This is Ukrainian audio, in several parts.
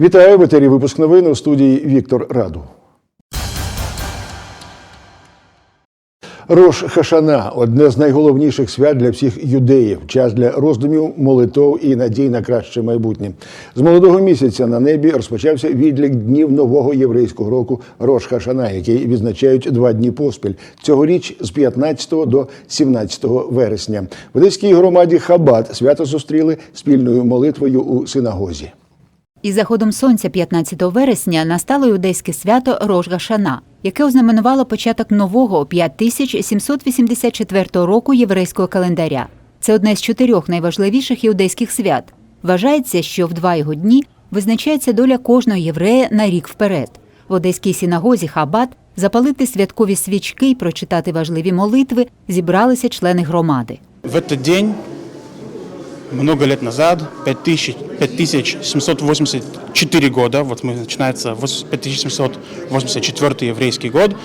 Вітаю в етері випуск новин у студії Віктор Раду. Рош Хашана одне з найголовніших свят для всіх юдеїв, час для роздумів, молитов і надій на краще майбутнє. З молодого місяця на небі розпочався відлік днів нового єврейського року Рош Хашана, який відзначають два дні поспіль. Цьогоріч з 15 до 17 вересня. В одеській громаді Хабад свято зустріли спільною молитвою у синагозі. Із заходом сонця 15 вересня настало юдейське свято Рош Гашана, яке ознаменувало початок нового 5784 року єврейського календаря. Це одне з чотирьох найважливіших іудейських свят. Вважається, що в два його дні визначається доля кожного єврея на рік вперед. В одеській синагозі Хабат запалити святкові свічки і прочитати важливі молитви зібралися члени громади. В этот день, много лет назад, 5000 5784 года, вот мы, начинается вос- 5784 еврейский год,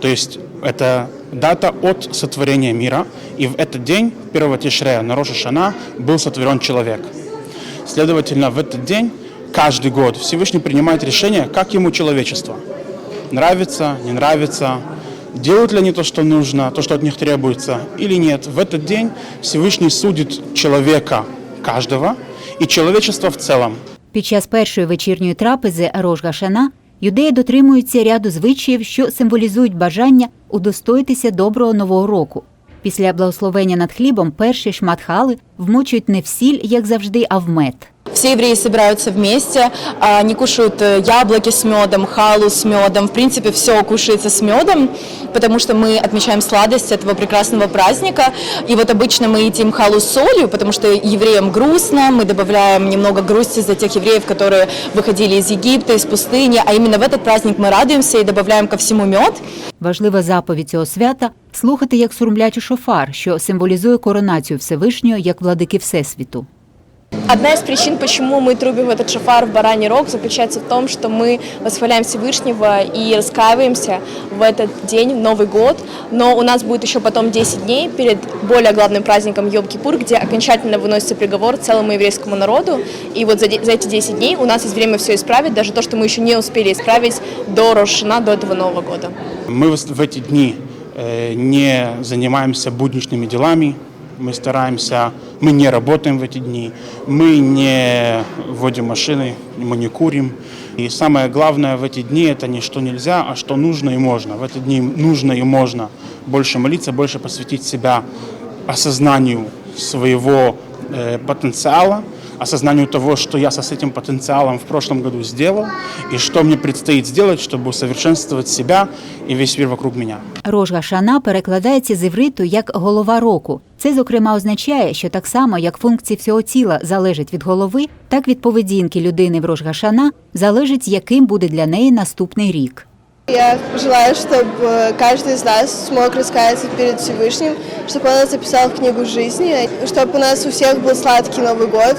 то есть это дата от сотворения мира, и в этот день, 1 Тишрея, на Роша Шана, был сотворен человек. Следовательно, в этот день, каждый год, Всевышний принимает решение, как ему человечество. Нравится, не нравится, делают ли они то, что нужно, то, что от них требуется, или нет. В этот день Всевышний судит человека, каждого, и человечество в целом. Під час першої вечірньої трапези Рош Гашана юдеї дотримуються ряду звичаїв, що символізують бажання удостоїтися доброго нового року. Після благословення над хлібом перший шмат хали вмочують не в сіль, як завжди, а в мед. Все евреи собираются вместе, а, они кушают э, яблоки с медом, халу с медом. В принципе, все кушается с медом, потому что мы отмечаем сладость этого прекрасного праздника. И вот обычно мы едим халу с солью, потому что евреям грустно, мы добавляем немного грусти за тех евреев, которые выходили из Египта, из пустыни. А именно в этот праздник мы радуемся и добавляем ко всему мед. Важлива заповідь цього свята слухати як сурмлять у шофар, що символізує коронацію Всевишнього як владики Всесвіту. Одна из причин, почему мы трубим этот шафар в бараний рог, заключается в том, что мы восхваляем Всевышнего и раскаиваемся в этот день, в Новый год. Но у нас будет еще потом 10 дней перед более главным праздником Йом-Кипур, где окончательно выносится приговор целому еврейскому народу. И вот за, за эти 10 дней у нас есть время все исправить, даже то, что мы еще не успели исправить до Рошана, до этого Нового года. Мы в в эти дни э, не занимаемся будничными делами, мы стараемся, мы не работаем в эти дни, мы не водим машины, мы не курим. И самое главное в эти дни это не что нельзя, а что нужно и можно. В эти дни нужно и можно больше молиться, больше посвятить себя осознанию своего э, потенциала, осознанию того, что я со с этим потенциалом в прошлом году сделал, и что мне предстоит сделать, чтобы усовершенствовать себя и весь мир вокруг меня. Рож Гашана перекладається з івриту як голова року. Це, зокрема, означає, що так само, як функції всього тіла залежать від голови, так від поведінки людини в Рож Гашана залежить, яким буде для неї наступний рік. Я желаю, чтобы каждый из нас смог раскаяться перед Всевышним, чтобы он нас записал в книгу жизни, чтобы у нас у всех был сладкий Новый год,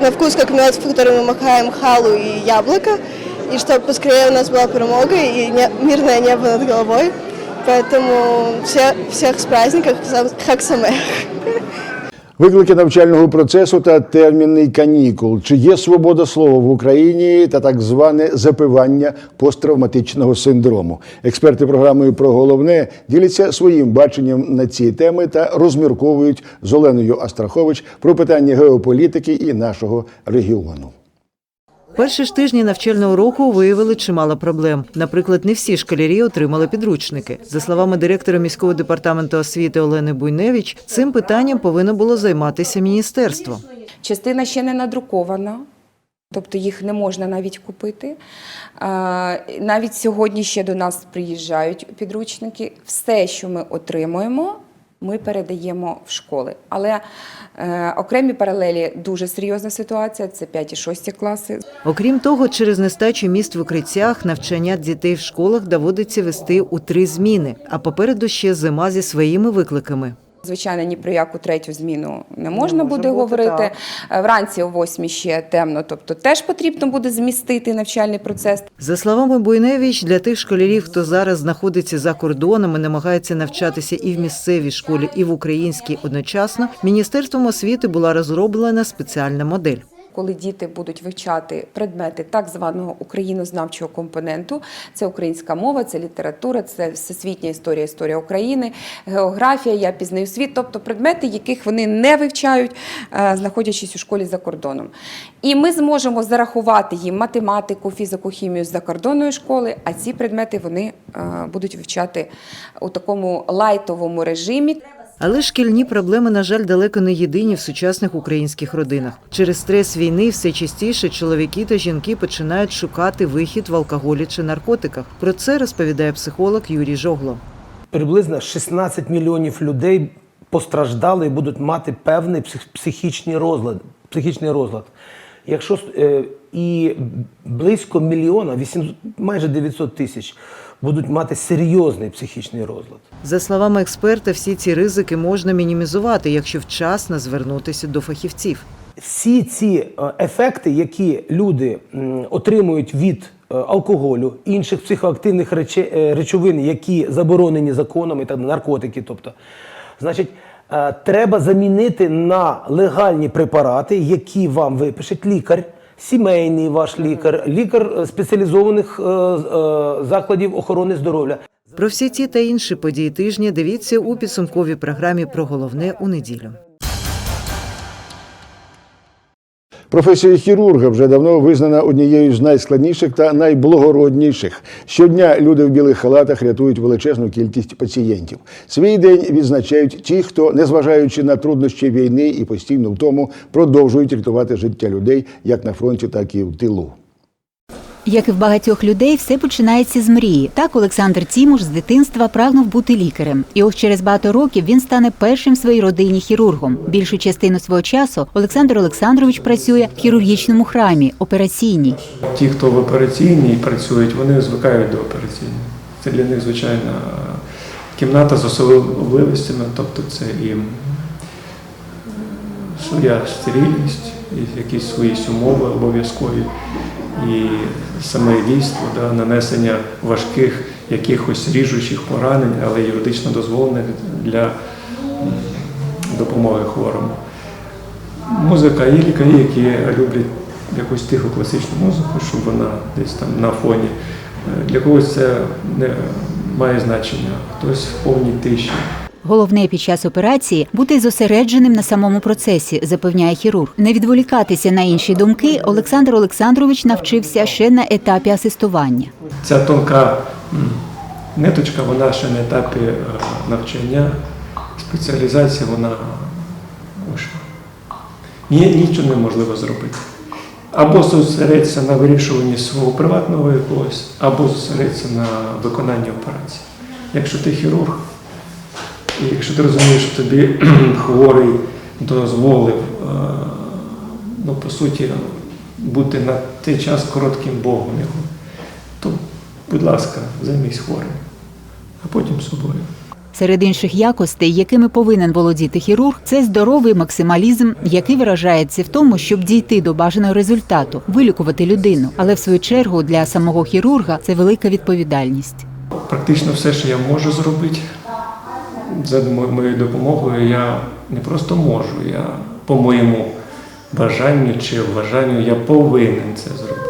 на вкус как мед, в который мы макаем халу и яблоко, и чтобы поскорее у нас была перемога и не- мирное небо над головой. Поэтому все, всех с праздником, Хаксамех. Виклики навчального процесу та термінний канікул. Чи є свобода слова в Україні та так зване запивання посттравматичного синдрому? Експерти програми про головне діляться своїм баченням на ці теми та розмірковують з Оленою Астрахович про питання геополітики і нашого регіону. Перші ж тижні навчального року виявили чимало проблем. Наприклад, не всі школярі отримали підручники. За словами директора міського департаменту освіти Олени Буйневич, цим питанням повинно було займатися міністерство. Частина ще не надрукована, тобто їх не можна навіть купити. Навіть сьогодні ще до нас приїжджають підручники. Все, що ми отримуємо, ми передаємо в школи. Але е, окремі паралелі дуже серйозна ситуація це 5 і 6 класи. Окрім того, через нестачу міст в укриттях навчання дітей в школах доводиться вести у три зміни, а попереду ще зима зі своїми викликами. Звичайно, ні про яку третю зміну не можна, може буде бути, говорити. так. Е, Вранці о восьмій ще темно, тобто теж потрібно буде змістити навчальний процес. За словами Буйневич, для тих школярів, хто зараз знаходиться за кордонами, намагається навчатися і в місцевій школі, і в українській одночасно, міністерством освіти була розроблена спеціальна модель. Коли діти будуть вивчати предмети так званого українознавчого компоненту, це українська мова, це література, це всесвітня історія, історія України, географія, я пізнаю світ, тобто предмети, яких вони не вивчають, е, знаходячись у школі за кордоном. І ми зможемо зарахувати їм математику, фізику, хімію з закордонної школи, а ці предмети вони е, будуть вивчати у такому лайтовому режимі. Але шкільні проблеми, на жаль, далеко не єдині в сучасних українських родинах. Через стрес війни все частіше чоловіки та жінки починають шукати вихід в алкоголі чи наркотиках. Про це розповідає психолог Юрій Жогло. приблизно 16 мільйонів людей постраждали і будуть мати певний псих- психічний розлад. Психічний розлад. Якщо е, і близько мільйона, 800, майже 900 тисяч, будуть мати серйозний психічний розлад. За словами експерта, всі ці ризики можна мінімізувати, якщо вчасно звернутися до фахівців. Всі ці е, ефекти, які люди отримують від е, алкоголю, інших психоактивних е, речовин, які заборонені законом, і так наркотики, тобто, значить, треба замінити на легальні препарати, які вам випише лікар. Сімейний ваш лікар, лікар спеціалізованих е, е, закладів охорони здоров'я. Про всі ці та інші події тижня дивіться у підсумковій програмі про головне у неділю. Професія хірурга вже давно визнана однією з найскладніших та найблагородніших. Щодня люди в білих халатах рятують величезну кількість пацієнтів. Свій день відзначають ті, хто, незважаючи на труднощі війни і постійно в тому, продовжують рятувати життя людей як на фронті, так і в тилу. Як і в багатьох людей, все починається з мрії. Так Олександр Цімуш з дитинства прагнув бути лікарем. І ось через багато років він стане першим своїй родині хірургом. Більшу частину свого часу Олександр Олександрович працює в хірургічному храмі, операційній. Ті, хто в операційній працюють, вони звикають до операційної. Це для них звичайна кімната з особливостями, тобто це і своя стерильність, і якісь свої умови обов'язкові, і саме дійство, да, нанесення важких якихось ріжучих поранень, але юридично дозволених для допомоги хворому. Музика є лікарі, які люблять якусь тиху класичну музику, щоб вона десь там на фоні. Для когось це не має значення, хтось в повній тиші. Головне під час операції бути зосередженим на самому процесі, запевняє хірург. Не відволікатися на інші думки Олександр Олександрович навчився ще на етапі асистування. Ця тонка ниточка, вона ще на етапі е, навчання, спеціалізація, вона. Ні, нічого неможливо зробити. Або зосередитися на вирішуванні свого приватного якогось, або зосередитися на виконанні операції. Якщо ти хірург, і якщо ти розумієш, що тобі хворий дозволив, е, ну, по суті, бути на той час коротким Богом його, то, будь ласка, займись хворим, а потім собою. Серед інших якостей, якими повинен володіти хірург, це здоровий максималізм, який виражається в тому, щоб дійти до бажаного результату, вилікувати людину. Але в свою чергу для самого хірурга це велика відповідальність. Практично все, що я можу зробити, за моєю допомогою, я не просто можу, я по моєму бажанню чи вважанню я повинен це зробити.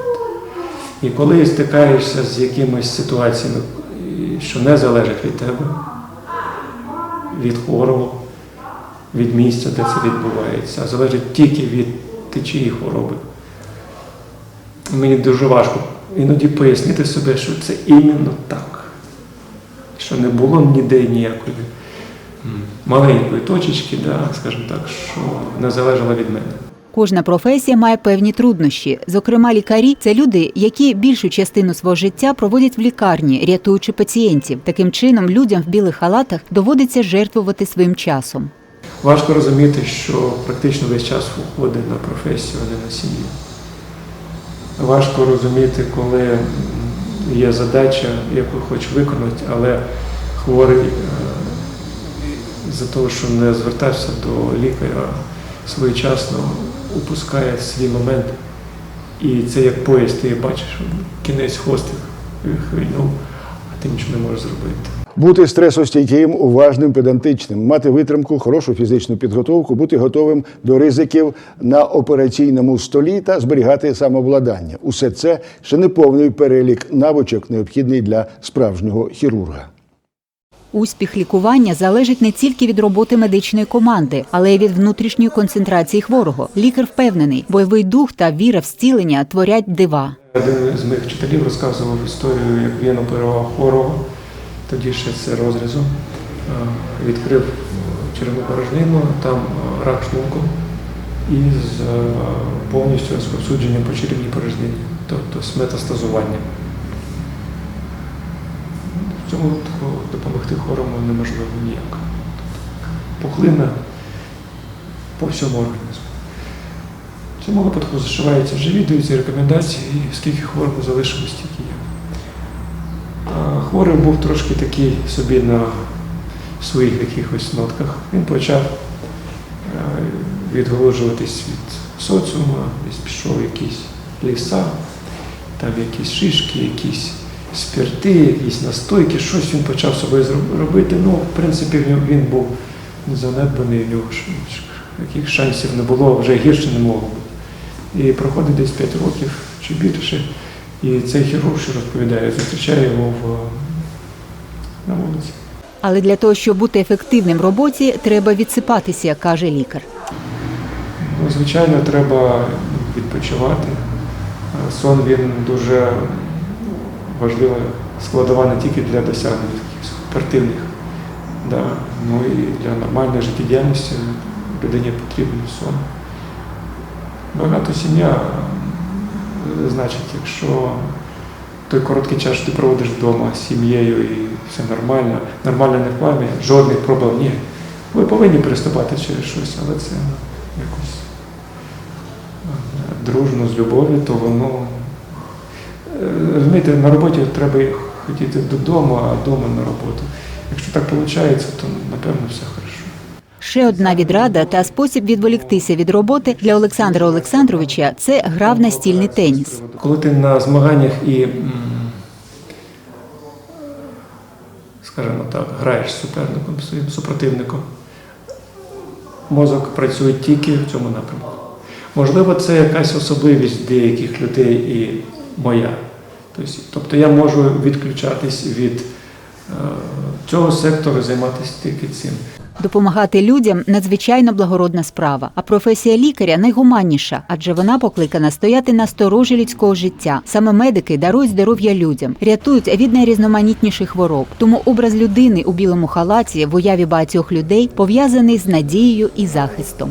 І коли стикаєшся з якимись ситуаціями, що не залежать від тебе, від хворого, від місця, де це відбувається, а залежить тільки від течії хвороби. Мені дуже важко іноді пояснити собі, що це іменно так. Що не було ніде ніякої маленької точечки, да, скажімо так, що не залежала від мене. Кожна професія має певні труднощі. Зокрема, лікарі це люди, які більшу частину свого життя проводять в лікарні, рятуючи пацієнтів. Таким чином, людям в білих халатах доводиться жертвувати своїм часом. Важко розуміти, що практично весь час уходить на професію, а не на сім'ю. Важко розуміти, коли є задача, яку хочеш виконати, але хворий е, за того, що не звертався до лікаря своєчасно, упускає свій момент. І це як поїзд, ти бачиш, кінець хвостик хвильнув, а ти нічого не можеш зробити. Бути стресостійким, уважним, педантичним, мати витримку, хорошу фізичну підготовку, бути готовим до ризиків на операційному столі та зберігати самовладання. Усе це ще не повний перелік навичок, необхідний для справжнього хірурга. Успіх лікування залежить не тільки від роботи медичної команди, але й від внутрішньої концентрації хворого. Лікар впевнений, бойовий дух та віра в зцілення творять дива. Один з моїх вчителів розказував історію, як він оперував хворого, тоді ще це розрізом. Е, Відкрив черевну порожнину, там е, рак шлунку із е, повністю розповсюдженням по черевній порожнині, тобто з метастазуванням. Цьому випадку допомогти хворому неможливо ніяк. Пухлина по всьому організму. В цьому випадку зашиваються живі, даються рекомендації, скільки хворого залишилось, стільки є. Хворий був трошки такий собі на своїх якихось нотках. Він почав е, відголоджуватись від соціуму, десь пішов якісь ліса, там якісь шишки, якісь спирти, якісь настойки, щось він почав собою робити. Ну, в принципі, він був занедбаний, в нього яких шансів не було, вже гірше не могло бути. І проходить десь 5 років чи більше. І цей хірург, що розповідає, зустрічає його в, на вулиці. Але для того, щоб бути ефективним в роботі, треба відсипатися, каже лікар. Ну, звичайно, треба відпочивати. Сон він дуже важлива складова не тільки для досягнень таких спортивних, да, ну і для нормальної життєдіяльності людині потрібен сон. Багато сім'я, е, значить, якщо той короткий час, що ти проводиш вдома з сім'єю і все нормально, нормально не в плані, жодних проблем ні. Ви повинні переступати через щось, але це якось е, дружно, з любов'ю, то воно. Розумієте, на роботі треба хотіти додому, а вдома на роботу. Якщо так виходить, то напевно все хорошо. Ще одна відрада та спосіб відволіктися від роботи для Олександра Олександровича це гра в настільний теніс. Коли ти на змаганнях і, скажімо так, граєш з суперником, своїм супротивником, мозок працює тільки в цьому напрямку. Можливо, це якась особливість деяких людей і моя. Тобто, Тобто я можу відключатись від е, цього сектору, займатися тільки цим. Допомагати людям надзвичайно благородна справа. А професія лікаря найгуманніша, адже вона покликана стояти на сторожі людського життя. Саме медики дарують здоров'я людям, рятують від найрізноманітніших хвороб. Тому образ людини у білому халаті в уяві багатьох людей пов'язаний з надією і захистом.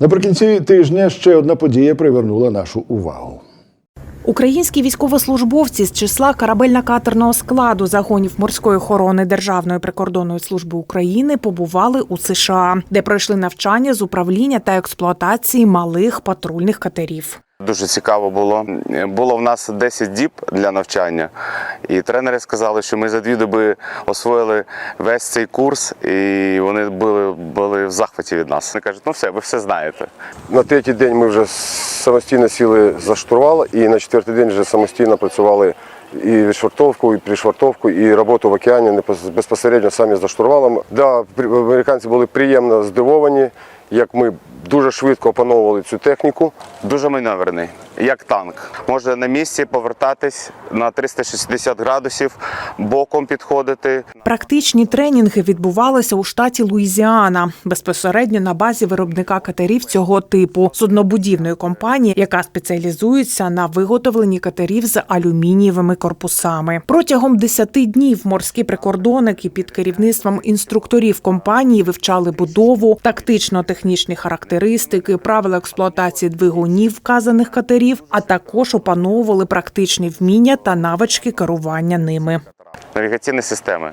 Наприкінці тижня ще одна подія привернула нашу увагу. Українські військовослужбовці з числа корабельно-катерного складу загонів морської охорони Державної прикордонної служби України побували у США, де пройшли навчання з управління та експлуатації малих патрульних катерів. Дуже цікаво було. Було в нас 10 діб для навчання, і тренери сказали, що ми за дві доби освоїли весь цей курс, і вони були, були в захваті від нас. Вони кажуть, ну все, ви все знаєте. На третій день ми вже самостійно сіли за штурвал, і на четвертий день вже самостійно працювали і відшвартовку, і пришвартовку, і роботу в океані безпосередньо самі за штурвалом. Да, американці були приємно здивовані, як ми дуже швидко опановували цю техніку. Дуже маневрений, як танк. Може на місці повертатись на 360 градусів, боком підходити. Практичні тренінги відбувалися у штаті Луїзіана безпосередньо на базі виробника катерів цього типу суднобудівної компанії, яка спеціалізується на виготовленні катерів з алюмінієвими корпусами. Протягом 10 днів морські прикордонники під керівництвом інструкторів компанії вивчали будову, тактично-технічні характеристики, правила експлуатації двигунів вказаних катерів, а також опановували практичні вміння та навички керування ними. Навігаційні системи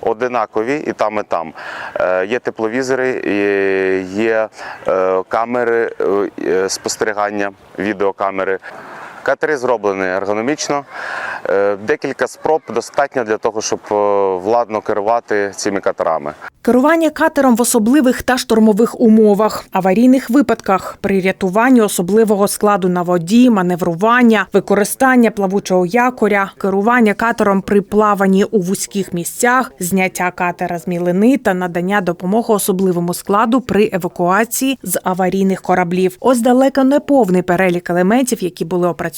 одинакові і там, і там. Е, Є тепловізори, є- е, камери е, спостерігання, відеокамери. Катери зроблені ергономічно. Е, Декілька спроб достатньо для того, щоб е, владно керувати цими катерами. Керування катером в особливих та штормових умовах, аварійних випадках, при рятуванні особливого складу на воді, маневрування, використання плавучого якоря, керування катером при плаванні у вузьких місцях, зняття катера з мілини та надання допомоги особливому складу при евакуації з аварійних кораблів. Ось далеко не повний перелік елементів, які були опрацьовані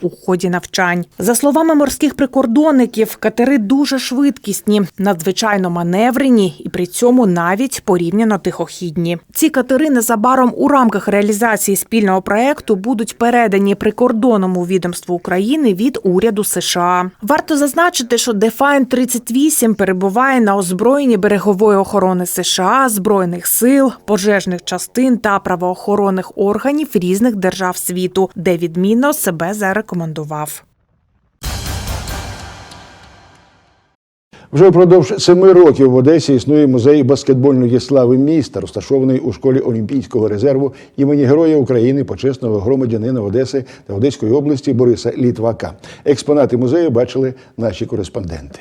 у ході навчань. За словами морських прикордонників, катери дуже швидкісні, надзвичайно маневрені і при цьому навіть порівняно тихохідні. Ці катери незабаром у рамках реалізації спільного проекту будуть передані прикордонному відомству України від уряду США. Варто зазначити, що Defiant 38 перебуває на озброєнні берегової охорони США, збройних сил, пожежних частин та правоохоронних органів різних держав світу, де відмінно себе зарекомендував. Вже впродовж семи років в Одесі існує музей баскетбольної слави міста, розташований у школі Олімпійського резерву імені Героя України, почесного громадянина Одеси та Одеської області Бориса Літвака. Експонати музею бачили наші кореспонденти.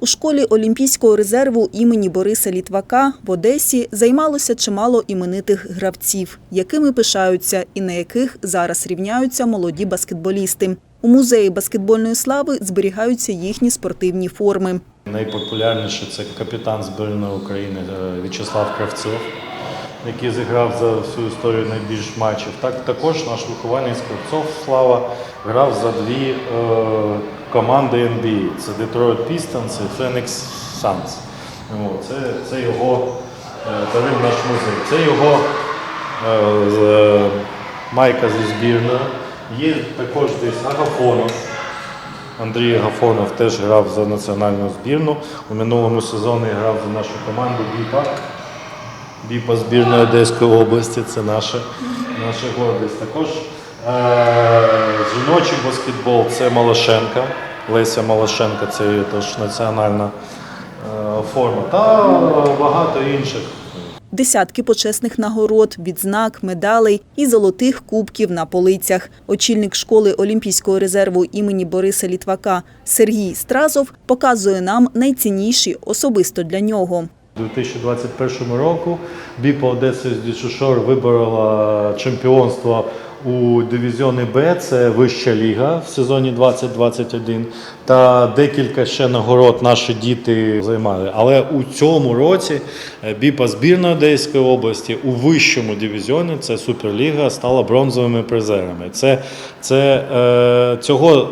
У школі Олімпійського резерву імені Бориса Літвака в Одесі займалося чимало іменитих гравців, якими пишаються і на яких зараз рівняються молоді баскетболісти. У музеї баскетбольної слави зберігаються їхні спортивні форми. Найпопулярніше це капітан збірної України е, В'ячеслав Кравцов, який зіграв за всю історію найбільш матчів. Так також наш вихованець Кравцов Слава грав за дві е, команди NBA. Це Detroit Pistons і Phoenix Suns. Це, це його е, дарив наш музей. Це його е, е, майка зі збірної. Є також десь Агафонов. Андрій Гафонов теж грав за національну збірну. У минулому сезоні грав за нашу команду БІПА. БІПА збірної Одеської області. Це наша, наша гордість. Також е- жіночий баскетбол це Малашенка. Леся Малашенка це її теж національна е- форма. Та багато інших. Десятки почесних нагород, відзнак, медалей і золотих кубків на полицях. Очільник школи Олімпійського резерву імені Бориса Літвака Сергій Стразов показує нам найцінніші особисто для нього. У 2021 року БІПа Одеса з Дішушор виборола чемпіонство у дивізіоні Б, це вища ліга в сезоні 2021. Та декілька ще нагород наші діти займали. Але у цьому році е, БІПа збірної Одеської області у вищому дивізіоні, це Суперліга, стала бронзовими призерами. Це, це е, цього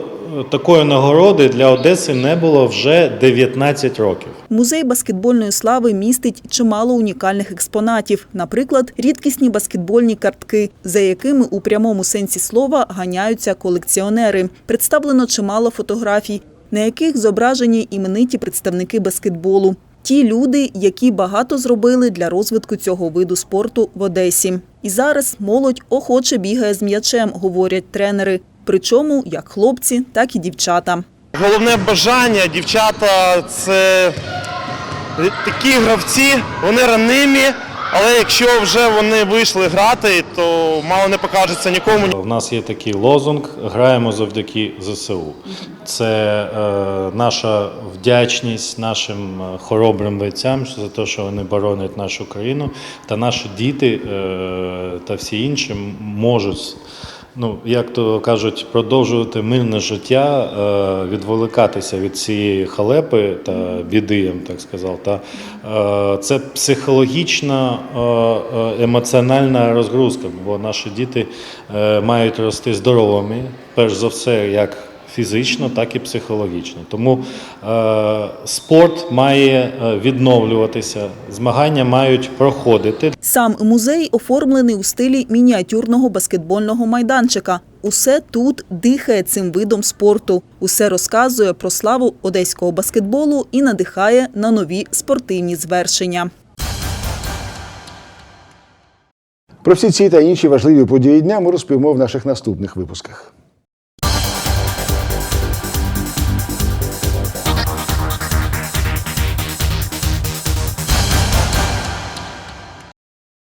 такої нагороди для Одеси не було вже 19 років. Музей баскетбольної слави містить чимало унікальних експонатів, наприклад, рідкісні баскетбольні картки, за якими у прямому сенсі слова ганяються колекціонери. Представлено чимало фотографій, на яких зображені імениті представники баскетболу. Ті люди, які багато зробили для розвитку цього виду спорту в Одесі. І зараз молодь охоче бігає з м'ячем, говорять тренери. Причому як хлопці, так і дівчата. Головне бажання, дівчата це такі гравці, вони ранимі, але якщо вже вони вийшли грати, то мало не покажеться нікому. У нас є такий лозунг Граємо завдяки ЗСУ. Це е, наша вдячність нашим е, хоробрим бойцям за те, що вони боронять нашу країну, та наші діти е, та всі інші можуть. Ну, як то кажуть, продовжувати мирне життя, відволикатися відволікатися від цієї халепи та біди, я б так сказав. Та е, це психологічна е, е, емоціональна розгрузка, бо наші діти е, мають рости здоровими, перш за все, як фізично, так і психологічно. Тому е, спорт має е, відновлюватися, змагання мають проходити. Сам музей оформлений у стилі мініатюрного баскетбольного майданчика. Усе тут дихає цим видом спорту. Усе розказує про славу одеського баскетболу і надихає на нові спортивні звершення. Про всі ці та інші важливі події дня ми розповімо в наших наступних випусках.